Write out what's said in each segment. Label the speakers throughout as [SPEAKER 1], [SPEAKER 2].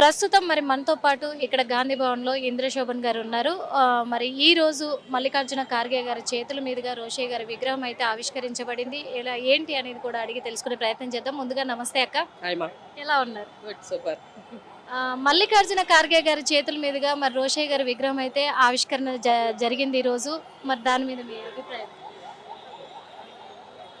[SPEAKER 1] ప్రస్తుతం మరి మనతో పాటు ఇక్కడ గాంధీ భవన్లో ఇంద్రశోభన్ గారు ఉన్నారు. మరి ఈ రోజు మల్లికార్జున ఖార్గే గారి చేతుల మీదుగా రోషయ్య గారి విగ్రహం అయితే ఆవిష్కరించబడింది. ఇలా ఏంటి అనేది కూడా అడిగి తెలుసుకునే ప్రయత్నం చేద్దాం. ముందుగా నమస్తే అక్క. ఎలా ఉన్నారు?
[SPEAKER 2] సూపర్.
[SPEAKER 1] మల్లికార్జున ఖార్గే గారి చేతుల మీదుగా మరి రోషయ్య గారి విగ్రహం అయితే ఆవిష్కరణ జరిగింది ఈ రోజు. మరి దాని మీద మీ అభిప్రాయం?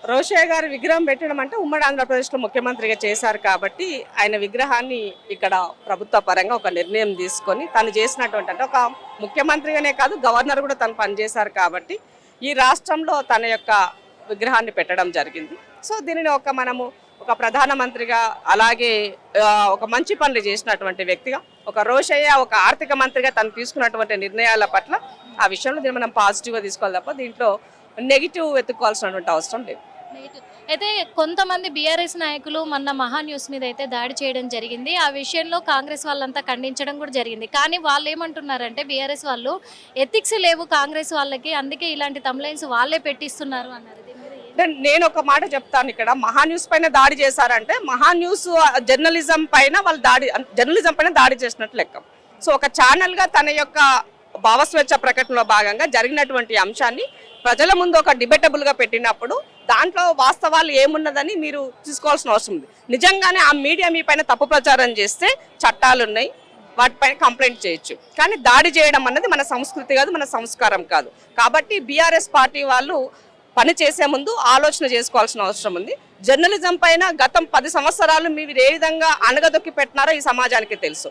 [SPEAKER 2] రోషయ్య గారి విగ్రహం పెట్టడం అంటే ఉమ్మడి ఆంధ్రప్రదేశ్లో ముఖ్యమంత్రిగా చేశారు కాబట్టి ఆయన విగ్రహాన్ని ఇక్కడ ప్రభుత్వ పరంగా ఒక నిర్ణయం తీసుకొని తను చేసినటువంటి అంటే ఒక ముఖ్యమంత్రిగానే కాదు గవర్నర్ కూడా తను పనిచేశారు కాబట్టి ఈ రాష్ట్రంలో తన యొక్క విగ్రహాన్ని పెట్టడం జరిగింది. సో దీనిని ఒక మనము ఒక ప్రధానమంత్రిగా అలాగే ఒక మంచి పనులు చేసినటువంటి వ్యక్తిగా ఒక రోషయ్య ఒక ఆర్థిక మంత్రిగా తను తీసుకున్నటువంటి నిర్ణయాల పట్ల ఆ విషయంలో దీన్ని మనం పాజిటివ్గా తీసుకోవాలి తప్ప దీంట్లో నెగిటివ్ వెతుక్కోవాల్సినటువంటి అవసరం లేదు.
[SPEAKER 1] అయితే కొంతమంది బీఆర్ఎస్ నాయకులు మొన్న మహా న్యూస్ మీద అయితే దాడి చేయడం జరిగింది. ఆ విషయంలో కాంగ్రెస్ వాళ్ళంతా ఖండించడం కూడా జరిగింది. కానీ వాళ్ళు ఏమంటున్నారంటే బీఆర్ఎస్ వాళ్ళు ఎథిక్స్ లేవు కాంగ్రెస్ వాళ్ళకి అందుకే ఇలాంటి తమ్లైన్స్ వాళ్ళే పెట్టిస్తున్నారు అన్నారు.
[SPEAKER 2] నేను ఒక మాట చెప్తాను ఇక్కడ. మహా న్యూస్ పైన దాడి చేశారంటే మహా న్యూస్ జర్నలిజం పైన వాళ్ళు దాడి జర్నలిజం పైన దాడి చేసినట్టు లెక్క. సో ఒక ఛానల్గా తన యొక్క భావస్వేచ్ఛ ప్రకటనలో భాగంగా జరిగినటువంటి అంశాన్ని ప్రజల ముందు ఒక డిబేటబుల్గా పెట్టినప్పుడు దాంట్లో వాస్తవాలు ఏమున్నదని మీరు తీసుకోవాల్సిన అవసరం ఉంది. నిజంగానే ఆ మీడియా మీ పైన తప్పు ప్రచారం చేస్తే చట్టాలు ఉన్నాయి వాటిపైన కంప్లైంట్ చేయొచ్చు. కానీ దాడి చేయడం అన్నది మన సంస్కృతి కాదు మన సంస్కారం కాదు. కాబట్టి బీఆర్ఎస్ పార్టీ వాళ్ళు పని చేసే ముందు ఆలోచన చేసుకోవాల్సిన అవసరం ఉంది. జర్నలిజం పైన గతం పది సంవత్సరాలు మీరు ఏ విధంగా అణగదొక్కి పెట్టినారో ఈ సమాజానికి తెలుసు.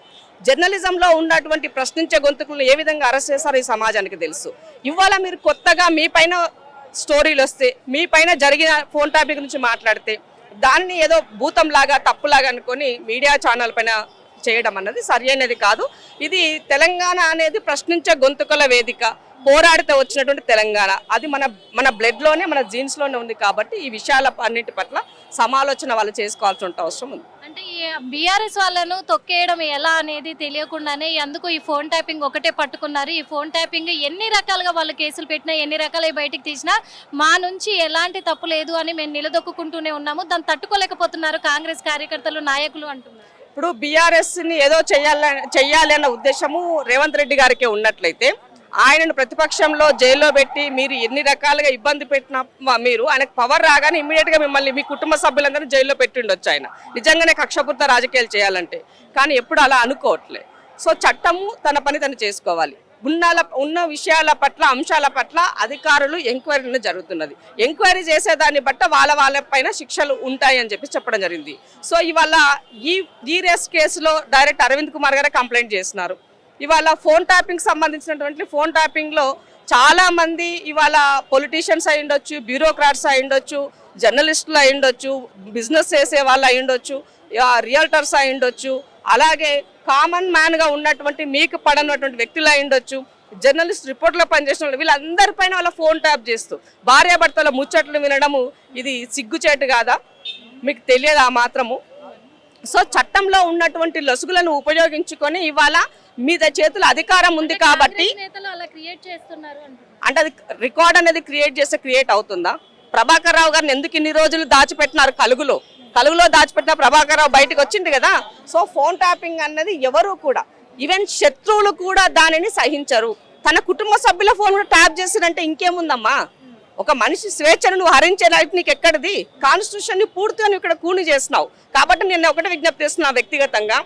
[SPEAKER 2] జర్నలిజంలో ఉన్నటువంటి ప్రశ్నించే గొంతుకులను ఏ విధంగా అరెస్ట్ చేశారో ఈ సమాజానికి తెలుసు. ఇవాళ మీరు కొత్తగా మీ పైన స్టోరీలు వస్తే మీ పైన జరిగిన ఫోన్ టాపిక్ నుంచి మాట్లాడితే దాన్ని ఏదో భూతం లాగా తప్పులాగా అనుకొని మీడియా ఛానల్ పైన చేయడం అన్నది సరైనది కాదు. ఇది తెలంగాణ అనేది ప్రశ్నించే గొంతుకల వేదిక పోరాడితే వచ్చినటువంటి తెలంగాణ. అది మన మన బ్లడ్లోనే మన జీన్స్లోనే ఉంది కాబట్టి ఈ విషయాల అన్నిటి పట్ల సమాలోచన వాళ్ళు చేసుకోవాల్సిన అవసరం ఉంది.
[SPEAKER 1] అంటే ఈ బీఆర్ఎస్ వాళ్ళను తొక్కేయడం ఎలా అనేది తెలియకుండానే అందుకు ఈ ఫోన్ ట్యాపింగ్ ఒకటే పట్టుకున్నారు. ఈ ఫోన్ ట్యాపింగ్ ఎన్ని రకాలుగా వాళ్ళు కేసులు పెట్టినా ఎన్ని రకాల బయటికి తీసినా మా నుంచి ఎలాంటి తప్పు లేదు అని మేము నిలదొక్కుంటూనే ఉన్నాము. దాన్ని తట్టుకోలేకపోతున్నారు కాంగ్రెస్ కార్యకర్తలు నాయకులు అంటున్నారు.
[SPEAKER 2] ఇప్పుడు బీఆర్ఎస్ని ఏదో చెయ్యాలని చెయ్యాలి అన్న ఉద్దేశము రేవంత్ రెడ్డి గారికి ఉన్నట్లయితే ఆయనను ప్రతిపక్షంలో జైల్లో పెట్టి మీరు ఎన్ని రకాలుగా ఇబ్బంది పెట్టిన మీరు ఆయనకు పవర్ రాగానే ఇమ్మీడియట్గా మిమ్మల్ని మీ కుటుంబ సభ్యులందరినీ జైల్లో పెట్టిండొచ్చు ఆయన. నిజంగానే కక్షపూర్త రాజకీయాలు చేయాలంటే. కానీ ఎప్పుడు అలా అనుకోవట్లే. సో చట్టము తన పని తను చేసుకోవాలి. ఉన్న ఉన్న విషయాల పట్ల అంశాల పట్ల అధికారులు ఎంక్వైరీలు జరుగుతున్నది. ఎంక్వైరీ చేసేదాన్ని బట్ట వాళ్ళ వాళ్ళ పైన శిక్షలు ఉంటాయని చెప్పి చెప్పడం జరిగింది. సో ఇవాళ ఈ ఈ రేస్ కేసులో డైరెక్ట్ అరవింద్ కుమార్ గారే కంప్లైంట్ చేస్తున్నారు. ఇవాళ ఫోన్ ట్యాపింగ్ సంబంధించినటువంటి ఫోన్ ట్యాపింగ్లో చాలామంది చాలా మంది ఇవాళ పొలిటీషియన్స్ అయి ఉండొచ్చు బ్యూరోక్రాట్స్ అయి ఉండొచ్చు జర్నలిస్టులు అయి ఉండొచ్చు బిజినెస్ చేసే వాళ్ళు అయి ఉండొచ్చు రియల్టర్స్ అయి ఉండొచ్చు అలాగే కామన్ మ్యాన్గా ఉన్నటువంటి మీకు పడనటువంటి వ్యక్తులు అయి ఉండొచ్చు జర్నలిస్ట్ రిపోర్ట్లో పనిచేసిన వాళ్ళు వీళ్ళందరిపైన వాళ్ళ ఫోన్ ట్యాప్ చేస్తూ భార్యాభర్తల ముచ్చట్లు వినడము ఇది సిగ్గుచేటు కాదా? మీకు తెలియదు ఆ మాత్రము? సో చట్టంలో ఉన్నటువంటి లొసుగులను ఉపయోగించుకొని ఇవాళ మీద చేతుల అధికారం ఉంది కాబట్టి అంటే అది రికార్డ్ అనేది క్రియేట్ చేస్తే క్రియేట్ అవుతుందా? ప్రభాకర్ రావు గారిని ఎందుకు ఇన్ని రోజులు దాచిపెట్టినారు కలుగులో? కలుగులో దాచిపెట్టిన ప్రభాకర్ రావు బయటకు వచ్చింది కదా. సో ఫోన్ ట్యాపింగ్ అన్నది ఎవరు కూడా ఈవెన్ శత్రువులు కూడా దానిని సహించరు. తన కుటుంబ సభ్యుల ఫోన్ కూడా ట్యాప్ చేసినంటే ఇంకేముందమ్మా? ఒక మనిషి స్వేచ్ఛను నువ్వు హరించే లైఫ్ నీకు ఎక్కడిది కాన్స్టిట్యూషన్ని పూర్తిగా నువ్వు ఇక్కడ కూని చేస్తున్నావు. కాబట్టి నేను ఒకటే విజ్ఞప్తి చేస్తున్నా వ్యక్తిగతంగా.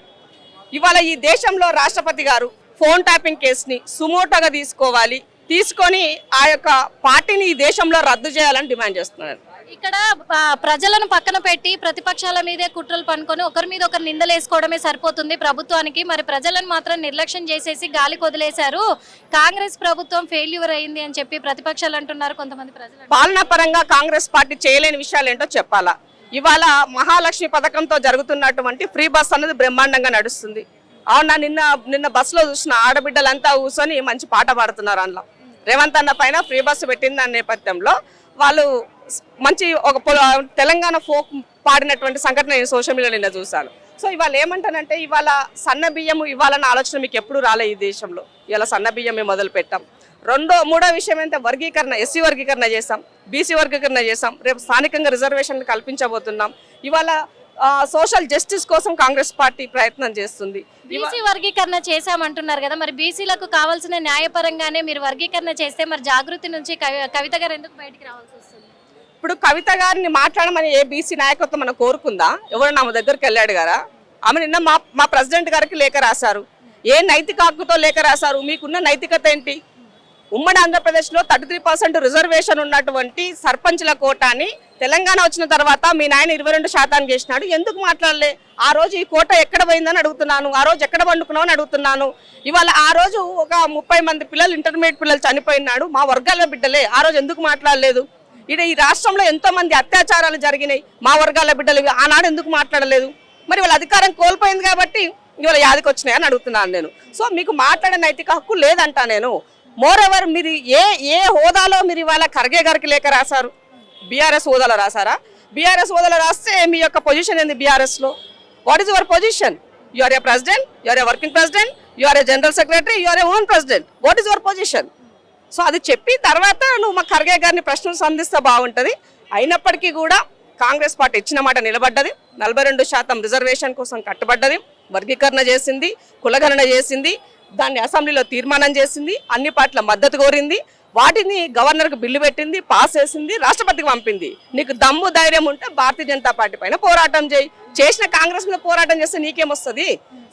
[SPEAKER 2] ఇవాళ ఈ దేశంలో రాష్ట్రపతి గారు ఫోన్ ట్యాపింగ్ కేసుని సుమోటోగా తీసుకోవాలి. తీసుకొని ఆ యొక్క పార్టీని ఈ దేశంలో రద్దు చేయాలని డిమాండ్ చేస్తున్నారు.
[SPEAKER 1] ఇక్కడ ప్రజలను పక్కన పెట్టి ప్రతిపక్షాల మీదే కుట్రలు పనుకొని ఒకరి మీద ఒకరు నిందలేసుకోవడమే సరిపోతుంది ప్రభుత్వానికి. మరి ప్రజలను మాత్రం నిర్లక్ష్యం చేసేసి గాలి కొదిలేశారు. కాంగ్రెస్ ప్రభుత్వం ఫెయిల్యూర్ అయింది అని చెప్పి ప్రతిపక్షాలు అంటున్నారు కొంతమంది ప్రజలు.
[SPEAKER 2] పాలనా పరంగా కాంగ్రెస్ పార్టీ చేయలేని విషయాలు ఏంటో చెప్పాలా? ఇవాళ మహాలక్ష్మి పథకంతో జరుగుతున్నటువంటి ఫ్రీ బస్ అనేది బ్రహ్మాండంగా నడుస్తుంది. అవునా నిన్న నిన్న బస్సులో చూసిన ఆడబిడ్డలంతా కూర్చొని మంచి పాట పాడుతున్నారు అందులో. రేవంత్ అన్న పైన ఫ్రీ బస్సు పెట్టింది దాని నేపథ్యంలో వాళ్ళు మంచి ఒక పొల- తెలంగాణ ఫోక్ పాడినటువంటి సంఘటన నేను సోషల్ మీడియాలో నిన్న చూశాను. సో ఇవాళ ఏమంటానంటే ఇవాళ సన్న బియ్యము ఇవ్వాలన్న ఆలోచన మీకు ఎప్పుడు రాలే ఈ దేశంలో. ఇవాళ సన్న బియ్యం మేము మొదలు పెట్టాం. రెండో మూడో విషయం ఏంటంటే వర్గీకరణ ఎస్సీ వర్గీకరణ చేసాం బీసీ వర్గీకరణ చేసాం రేపు స్థానికంగా రిజర్వేషన్లు కల్పించబోతున్నాం. ఇవాళ సోషల్ జస్టిస్ కోసం కాంగ్రెస్ పార్టీ ప్రయత్నం చేస్తుంది.
[SPEAKER 1] బీసీ వర్గీకరణ చేశామంటున్నారు కదా మరి బీసీలకు కావాల్సిన న్యాయపరంగానే మీరు వర్గీకరణ చేస్తే మరి జాగృతి నుంచి కవి- కవిత గారు ఎందుకు బయటికి రావాల్సి వస్తుంది?
[SPEAKER 2] ఇప్పుడు కవిత గారిని మాట్లాడమని ఏ బీసీ నాయకత్వం మనం కోరుకుందా? ఎవరు నా దగ్గరికి వెళ్ళాడు గారా? ఆమె నిన్న మా మా ప్రెసిడెంట్ గారికి లేఖ రాశారు. ఏ నైతిక హక్కుతో లేఖ రాశారు? మీకున్న నైతికత ఏంటి? ఉమ్మడి ఆంధ్రప్రదేశ్లో థర్టీ త్రీ పర్సెంట్ రిజర్వేషన్ ఉన్నటువంటి సర్పంచ్ల కోటాని తెలంగాణ వచ్చిన తర్వాత మీ నాయన ఇరవై రెండు శాతానికి చేసినాడు. ఎందుకు మాట్లాడలే? ఆ రోజు ఈ కోట ఎక్కడ పోయిందని అడుగుతున్నాను. ఆ రోజు ఎక్కడ పండుకున్నావు అని అడుగుతున్నాను. ఇవాళ ఆ రోజు ఒక ముప్పై మంది పిల్లలు ఇంటర్మీడియట్ పిల్లలు చనిపోయినాడు. మా వర్గాల బిడ్డలే. ఆ రోజు ఎందుకు మాట్లాడలేదు? ఇది ఈ రాష్ట్రంలో ఎంతోమంది అత్యాచారాలు జరిగినాయి. మా వర్గాల బిడ్డలు ఆనాడు ఎందుకు మాట్లాడలేదు? మరి వాళ్ళ అధికారం కోల్పోయింది కాబట్టి ఇవాళ యాదికి వచ్చినాయని అడుగుతున్నాను నేను. సో మీకు మాట్లాడే నైతిక హక్కు లేదంట నేను. మోర్ ఎవర్ మీరు ఏ ఏ హోదాలో మీరు ఇవాళ ఖర్గే గారికి లేఖ రాశారు? బీఆర్ఎస్ హోదాలో రాశారా? బీఆర్ఎస్ హోదాలో రాస్తే మీ యొక్క పొజిషన్ ఏంది బీఆర్ఎస్లో? What is your position you are a president you are a working president you are a general secretary you are a own president what is your position so అది చెప్పి తర్వాత నువ్వు మా ఖర్గే గారిని ప్రశ్నలు సంధిస్తే బాగుంటుంది. అయినప్పటికీ కూడా కాంగ్రెస్ పార్టీ ఇచ్చిన మాట నిలబడ్డది. నలభై రెండు శాతం రిజర్వేషన్ కోసం కట్టుబడ్డది. వర్గీకరణ చేసింది కులగణన చేసింది దాన్ని అసెంబ్లీలో తీర్మానం చేసింది అన్ని పార్టీల మద్దతు కోరింది. వాటిని గవర్నర్కి బిల్లు పెట్టింది పాస్ చేసింది రాష్ట్రపతికి పంపింది. నీకు దమ్ము ధైర్యం ఉంటే భారతీయ జనతా పార్టీ పైన పోరాటం చేయి. చేసిన కాంగ్రెస్ మీద పోరాటం చేస్తే నీకేమొస్తుంది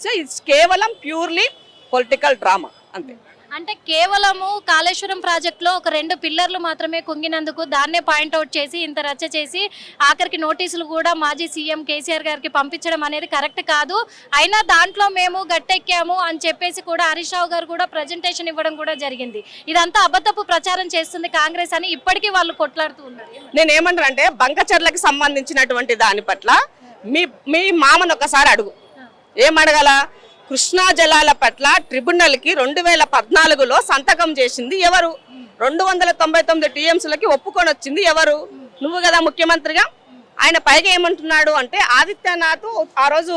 [SPEAKER 2] సో ఇట్స్ కేవలం ప్యూర్లీ పొలిటికల్ డ్రామా. అంతే.
[SPEAKER 1] అంటే కేవలము కాళేశ్వరం ప్రాజెక్టులో ఒక రెండు పిల్లర్లు మాత్రమే కుంగినందుకు దాన్నే పాయింట్అవుట్ చేసి ఇంత రచ్చ చేసి ఆఖరికి నోటీసులు కూడా మాజీ సీఎం కేసీఆర్ గారికి పంపించడం అనేది కరెక్ట్ కాదు. అయినా దాంట్లో మేము గట్టెక్కాము అని చెప్పేసి కూడా హరీష్ రావు గారు కూడా ప్రజెంటేషన్ ఇవ్వడం కూడా జరిగింది. ఇదంతా అబద్ధపు ప్రచారం చేస్తుంది కాంగ్రెస్ అని ఇప్పటికీ వాళ్ళు కొట్లాడుతూ ఉన్నారు.
[SPEAKER 2] నేను ఏమంటానంటే బంకచర్లకు సంబంధించినటువంటి దాని పట్ల మీ మీ మామను ఒకసారి అడుగు. ఏమడగల కృష్ణా జలాల పట్ల ట్రిబ్యునల్కి రెండు వేల పద్నాలుగులో సంతకం చేసింది ఎవరు? రెండు వందల తొంభై తొమ్మిది టీఎంసీలకి ఒప్పుకొని వచ్చింది ఎవరు? నువ్వు కదా ముఖ్యమంత్రిగా. ఆయన పైగా ఏమంటున్నాడు అంటే ఆదిత్యనాథ్ ఆ రోజు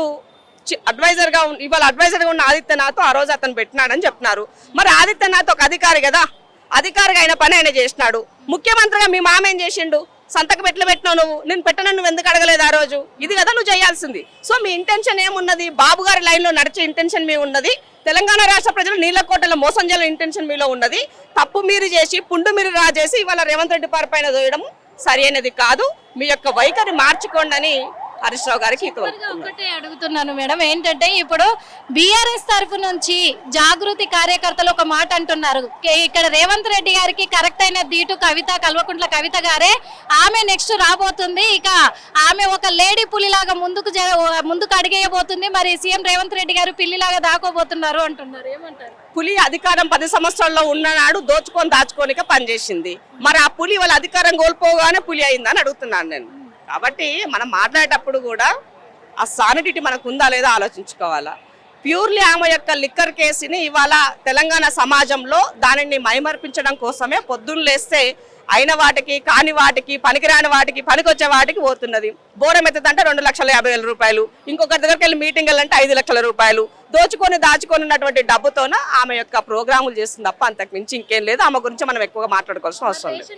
[SPEAKER 2] అడ్వైజర్గా ఇవాళ అడ్వైజర్గా ఉన్న ఆదిత్యనాథ్ ఆ రోజు అతను పెట్టినాడని చెప్తున్నారు. మరి ఆదిత్యనాథ్ ఒక అధికారి కదా? అధికారిగా ఆయన పని ఆయన చేసినాడు. ముఖ్యమంత్రిగా మీ మామ ఏం చేసిండు? సంతకం ఎట్లా పెట్టినావు నువ్వు? నేను పెట్టనని నువ్వు ఎందుకు అడగలేదు ఆ రోజు? ఇది కదా నువ్వు చేయాల్సింది. సో మీ ఇంటెన్షన్ ఏమున్నది? బాబు గారి లైన్లో నడిచే ఇంటెన్షన్ మీ ఉన్నది. తెలంగాణ రాష్ట్ర ప్రజలు నీళ్ళకోటలో మోసం చేయాలని ఇంటెన్షన్ మీలో ఉన్నది. తప్పు మీరు చేసి పుండు మీరు రాజేసి ఇవాళ రేవంత్ రెడ్డి పార్ పైన దోయడం సరైనది కాదు. మీ యొక్క వైఖరి మార్చుకోండి అని హరీష్ రావు గారికి
[SPEAKER 1] ఒకటే అడుగుతున్నాను మేడం. ఏంటంటే ఇప్పుడు బీఆర్ఎస్ తరఫు నుంచి జాగృతి కార్యకర్తలు ఒక మాట అంటున్నారు. ఇక్కడ రేవంత్ రెడ్డి గారికి కరెక్ట్ అయిన దీటు కవిత కల్వకుంట్ల కవిత గారే ఆమె నెక్స్ట్ రాబోతుంది. ఇక ఆమె ఒక లేడీ పులిలాగా ముందుకు జ- ముందుకు అడిగేయబోతుంది. మరి సీఎం రేవంత్ రెడ్డి గారు పిల్లిలాగా దాకోబోతున్నారు అంటున్నారు. ఏమంటారు?
[SPEAKER 2] పులి అధికారం పది సంవత్సరాల్లో ఉన్ననాడు దోచుకొని దాచుకోనిక పనిచేసింది. మరి ఆ పులి వాళ్ళ అధికారం కోల్పోగానే పులి అయిందని అడుగుతున్నాను నేను. కాబట్టి మనం మాట్లాడేటప్పుడు కూడా ఆ సానిటీ మనకు ఉందా లేదా ఆలోచించుకోవాలా? ప్యూర్లీ ఆమె యొక్క లిక్కర్ కేసుని ఇవాళ తెలంగాణ సమాజంలో దానిని మైమర్పించడం కోసమే పొద్దున్న లేస్తే అయిన వాటికి కాని వాటికి పనికిరాని వాటికి పనికొచ్చే వాటికి పోతున్నది. బోరం ఎత్తుదంటే రెండు లక్షల యాభై వేల రూపాయలు. ఇంకొకరి దగ్గరికి వెళ్ళి మీటింగ్ వెళ్ళంటే ఐదు లక్షల రూపాయలు. దోచుకొని దాచుకొని ఉన్నటువంటి డబ్బుతోన ఆమె యొక్క ప్రోగ్రాములు చేస్తుంది తప్ప అంతకు మించి ఇంకేం లేదు. ఆమె గురించి మనం ఎక్కువగా మాట్లాడుకోవాల్సిన అవసరం లేదు.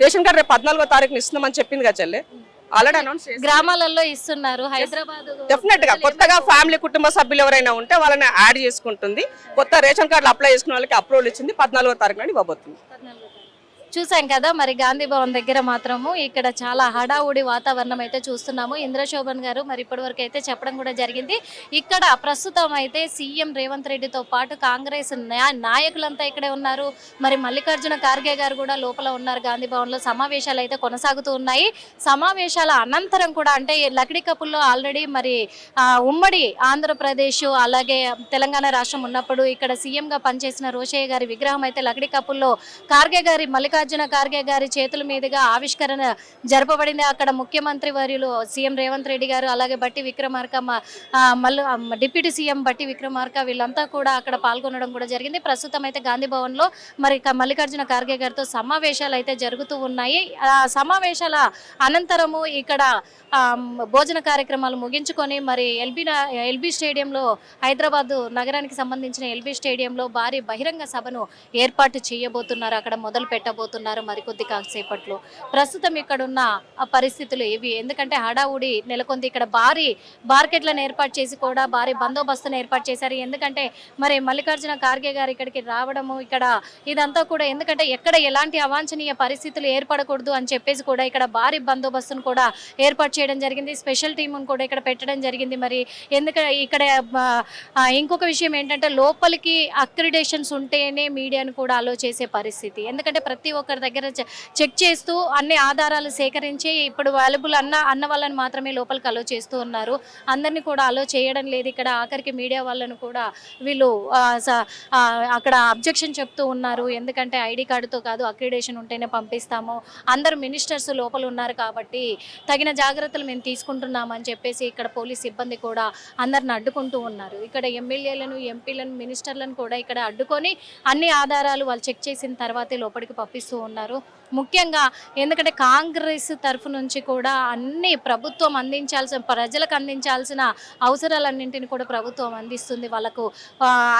[SPEAKER 1] రేషన్
[SPEAKER 2] కార్డు రేపు పద్నాలుగో తారీఖున ఇస్తున్నామని చెప్పింది కదా చెల్లె. ఆల్రెడీ అనౌన్స్ చేసి
[SPEAKER 1] గ్రామాలలో ఇస్తున్నారు. హైదరాబాద్
[SPEAKER 2] డెఫినెట్గా కొత్తగా ఫ్యామిలీ కుటుంబ సభ్యులు ఎవరైనా ఉంటే వాళ్ళని యాడ్ చేసుకుంటుంది. కొత్త రేషన్ కార్డులు అప్లై చేసుకున్న వాళ్ళకి అప్రూవల్ ఇచ్చింది. పద్నాలుగో తారీఖున ఇవ్వబోతుంది.
[SPEAKER 1] చూసాం కదా మరి గాంధీ భవన్ దగ్గర మాత్రము ఇక్కడ చాలా హడావుడి వాతావరణం అయితే చూస్తున్నాము. ఇంద్రశోభన్ గారు మరి ఇప్పటి వరకు అయితే చెప్పడం కూడా జరిగింది. ఇక్కడ ప్రస్తుతం అయితే సీఎం రేవంత్ రెడ్డితో పాటు కాంగ్రెస్ నాయకులంతా ఇక్కడే ఉన్నారు. మరి మల్లికార్జున ఖార్గే గారు కూడా లోపల ఉన్నారు. గాంధీ భవన్లో సమావేశాలు అయితే కొనసాగుతూ ఉన్నాయి. సమావేశాల అనంతరం కూడా అంటే లక్డి కపుల్లో ఆల్రెడీ మరి ఉమ్మడి ఆంధ్రప్రదేశ్ అలాగే తెలంగాణ రాష్ట్రం ఉన్నప్పుడు ఇక్కడ సీఎంగా పనిచేసిన రోషయ్య గారి విగ్రహం అయితే లక్డీ కపుల్లో ఖార్గే గారి మల్లికార్జున ఖార్గే గారి చేతుల మీదుగా ఆవిష్కరణ జరపబడింది. అక్కడ ముఖ్యమంత్రి వర్యులు సీఎం రేవంత్ రెడ్డి గారు అలాగే బట్టి విక్రమార్క మల్లు డిప్యూటీ సీఎం బట్టి విక్రమార్క వీళ్ళంతా కూడా అక్కడ పాల్గొనడం కూడా జరిగింది. ప్రస్తుతం అయితే గాంధీ భవన్లో మరి క- మల్లికార్జున ఖార్గే గారితో సమావేశాలు అయితే జరుగుతూ ఉన్నాయి. ఆ సమావేశాల అనంతరము ఇక్కడ భోజన కార్యక్రమాలు ముగించుకొని మరి ఎల్బీ ఎల్బీ స్టేడియంలో హైదరాబాద్ నగరానికి సంబంధించిన ఎల్బీ స్టేడియంలో భారీ బహిరంగ సభను ఏర్పాటు చేయబోతున్నారు. అక్కడ మొదలు పెట్టబోతున్నారు చేయబోతున్నారు మరికొద్ది కాసేపట్లో. ప్రస్తుతం ఇక్కడున్న పరిస్థితులు ఏవి? ఎందుకంటే హడావుడి నెలకొంది ఇక్కడ భారీ మార్కెట్లను ఏర్పాటు చేసి కూడా భారీ బందోబస్తును ఏర్పాటు చేశారు. ఎందుకంటే మరి మల్లికార్జున ఖార్గే గారు ఇక్కడికి రావడము ఇక్కడ ఇదంతా కూడా ఎందుకంటే ఎక్కడ ఎలాంటి అవాంఛనీయ పరిస్థితులు ఏర్పడకూడదు అని చెప్పేసి కూడా ఇక్కడ భారీ బందోబస్తును కూడా ఏర్పాటు చేయడం జరిగింది. స్పెషల్ టీమును కూడా ఇక్కడ పెట్టడం జరిగింది. మరి ఎందుకంటే ఇక్కడ ఇంకొక విషయం ఏంటంటే లోపలికి అక్రిడేషన్స్ ఉంటేనే మీడియాను కూడా అలో చేసే పరిస్థితి. ఎందుకంటే ప్రతి ఒకరి దగ్గర చెక్ చేస్తూ అన్ని ఆధారాలు సేకరించి ఇప్పుడు వాల్యుబుల్ అన్న అన్న వాళ్ళని మాత్రమే లోపలికి అలో చేస్తూ ఉన్నారు. అందరినీ కూడా అలో చేయడం లేదు. ఇక్కడ ఆఖరికి మీడియా వాళ్ళను కూడా వీళ్ళు అక్కడ అబ్జెక్షన్ చెప్తూ ఉన్నారు. ఎందుకంటే ఐడి కార్డుతో కాదు అక్రిడేషన్ ఉంటేనే పంపిస్తాము. అందరు మినిస్టర్స్ లోపల ఉన్నారు కాబట్టి తగిన జాగ్రత్తలు మేము తీసుకుంటున్నామని చెప్పేసి ఇక్కడ పోలీస్ సిబ్బంది కూడా అందరిని అడ్డుకుంటూ ఉన్నారు. ఇక్కడ ఎమ్మెల్యేలను ఎంపీలను మినిస్టర్లను కూడా ఇక్కడ అడ్డుకొని అన్ని ఆధారాలు వాళ్ళు చెక్ చేసిన తర్వాతే లోపలికి చేస్తూ ఉన్నారు. ముఖ్యంగా ఎందుకంటే కాంగ్రెస్ తరఫు నుంచి కూడా అన్ని ప్రభుత్వం అందించాల్సిన ప్రజలకు అందించాల్సిన అవసరాలన్నింటిని కూడా ప్రభుత్వం అందిస్తుంది. వాళ్ళకు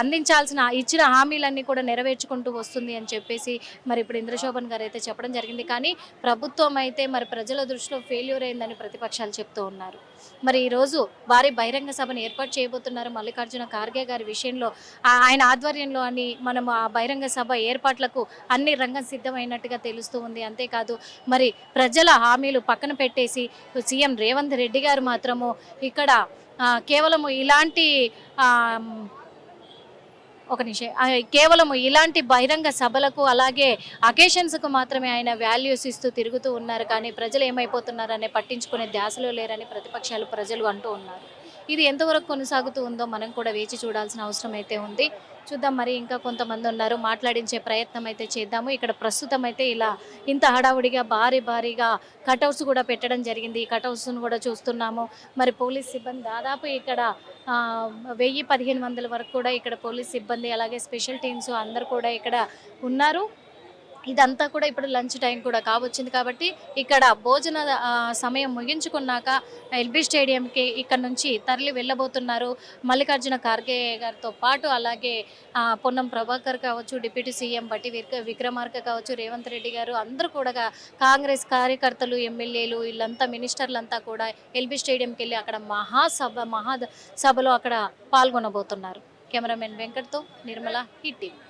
[SPEAKER 1] అందించాల్సిన ఇచ్చిన హామీలన్నీ కూడా నెరవేర్చుకుంటూ వస్తుంది అని చెప్పేసి మరి ఇప్పుడు ఇంద్రశోభన్ గారు అయితే చెప్పడం జరిగింది. కానీ ప్రభుత్వం అయితే మరి ప్రజల దృష్టిలో ఫెయిల్యూర్ అయిందని ప్రతిపక్షాలు చెప్తూ ఉన్నారు. మరి ఈరోజు భారీ బహిరంగ సభను ఏర్పాటు చేయబోతున్నారు మల్లికార్జున ఖార్గే గారి విషయంలో. ఆయన ఆధ్వర్యంలో అని మనం ఆ బహిరంగ సభ ఏర్పాట్లకు అన్ని రంగం సిద్ధమైనట్టుగా తెలుస్తూ ఉంది. అంతేకాదు మరి ప్రజల హామీలు పక్కన పెట్టేసి సీఎం రేవంత్ రెడ్డి గారు మాత్రము ఇక్కడ కేవలం కేవలము ఇలాంటి ఒక నిమిషం కేవలం ఇలాంటి బహిరంగ సభలకు అలాగే అకేషన్స్కు మాత్రమే ఆయన వాల్యూస్ ఇస్తూ తిరుగుతూ ఉన్నారు. కానీ ప్రజలు ఏమైపోతున్నారనే పట్టించుకునే ధ్యాసలో లేరని ప్రతిపక్షాలు ప్రజలు అంటూ ఉన్నారు. ఇది ఎంతవరకు కొనసాగుతూ ఉందో మనం కూడా వేచి చూడాల్సిన అవసరం అయితే ఉంది. చూద్దాం మరి ఇంకా కొంతమంది ఉన్నారు. మాట్లాడించే ప్రయత్నం అయితే చేద్దాము. ఇక్కడ ప్రస్తుతం అయితే ఇలా ఇంత హడావుడిగా భారీ భారీగా కటౌట్స్ కూడా పెట్టడం జరిగింది. ఈ కటౌట్స్ను కూడా చూస్తున్నాము. మరి పోలీస్ సిబ్బంది దాదాపు ఇక్కడ వెయ్యి పదిహేను వందల వరకు కూడా ఇక్కడ పోలీస్ సిబ్బంది అలాగే స్పెషల్ టీమ్స్ అందరు కూడా ఇక్కడ ఉన్నారు. ఇదంతా కూడా ఇప్పుడు లంచ్ టైం కూడా కావచ్చింది కాబట్టి ఇక్కడ భోజన సమయం ముగించుకున్నాక ఎల్బీ స్టేడియంకి ఇక్కడ నుంచి తరలి వెళ్ళబోతున్నారు మల్లికార్జున ఖార్గే గారితో పాటు అలాగే పొన్నం ప్రభాకర్ కావచ్చు డిప్యూటీ సీఎం బట్టి విక్రమార్క కావచ్చు రేవంత్ రెడ్డి గారు అందరూ కూడా కాంగ్రెస్ కార్యకర్తలు ఎమ్మెల్యేలు వీళ్ళంతా మినిస్టర్లంతా కూడా ఎల్బీ స్టేడియంకి వెళ్ళి అక్కడ మహాసభ మహా సభలో అక్కడ పాల్గొనబోతున్నారు. Cameraman వెంకట్తో Nirmala hit TV.